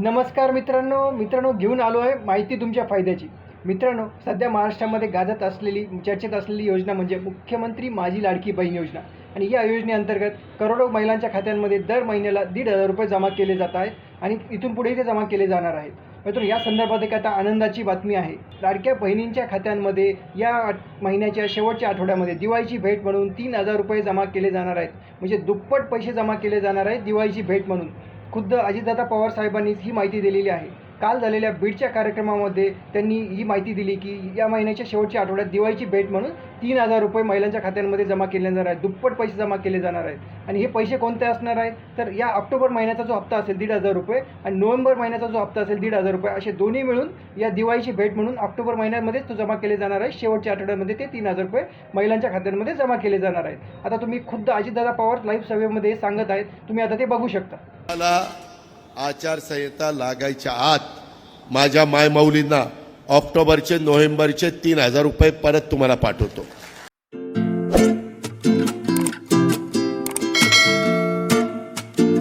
नमस्कार मित्रांनो मित्रांनो घेऊन आलो आहे माहिती तुमच्या फायद्याची. मित्रांनो सध्या महाराष्ट्रामध्ये गाजत असलेली चर्चेत असलेली योजना म्हणजे मुख्यमंत्री माझी लाडकी बहीण योजना. आणि या योजनेअंतर्गत करोडो महिलांच्या खात्यांमध्ये दर महिन्याला दीड हजार रुपये जमा केले जात आहेत आणि इथून पुढे ते जमा केले जाणार आहेत. मित्रांनो या संदर्भात एक आता आनंदाची बातमी आहे. लाडक्या बहिणींच्या खात्यांमध्ये या आठ- महिन्याच्या शेवटच्या आठवड्यामध्ये दिवाळीची भेट म्हणून तीन हजार रुपये जमा केले जाणार आहेत. म्हणजे दुप्पट पैसे जमा केले जाणार आहेत दिवाळीची भेट म्हणून. खुद्द अजितदादा पवार साहेबांनीच ही माहिती दिलेली आहे. काल झालेल्या बीडच्या कार्यक्रमामध्ये त्यांनी ही माहिती दिली की या महिन्याच्या शेवटच्या आठवड्यात दिवाळीची भेट म्हणून तीन हजार रुपये महिलांच्या खात्यांमध्ये जमा केले जाणार आहेत. दुप्पट पैसे जमा केले जाणार आहेत. आणि हे पैसे कोणते असणार आहेत? तर या ऑक्टोबर महिन्याचा जो हप्ता असेल दीड हजार रुपये आणि नोव्हेंबर महिन्याचा जो हप्ता असेल दीड हजार रुपये असे दोन्ही मिळून या दिवाळीची भेट म्हणून ऑक्टोबर महिन्यामध्येच तो जमा केले जाणार आहे शेवटच्या आठवड्यामध्ये ते तीन हजार रुपये महिलांच्या खात्यांमध्ये जमा केले जाणार आहेत. आता तुम्ही खुद्द अजितदादा पवार लाईव्ह सर्वेमध्ये सांगत आहेत. तुम्ही आता ते बघू शकता. मला आचारसंहिता लागायच्या आत माझ्या मायमाऊलींना ऑक्टोबरचे नोव्हेंबरचे तीन हजार रुपये परत तुम्हाला पाठवतो.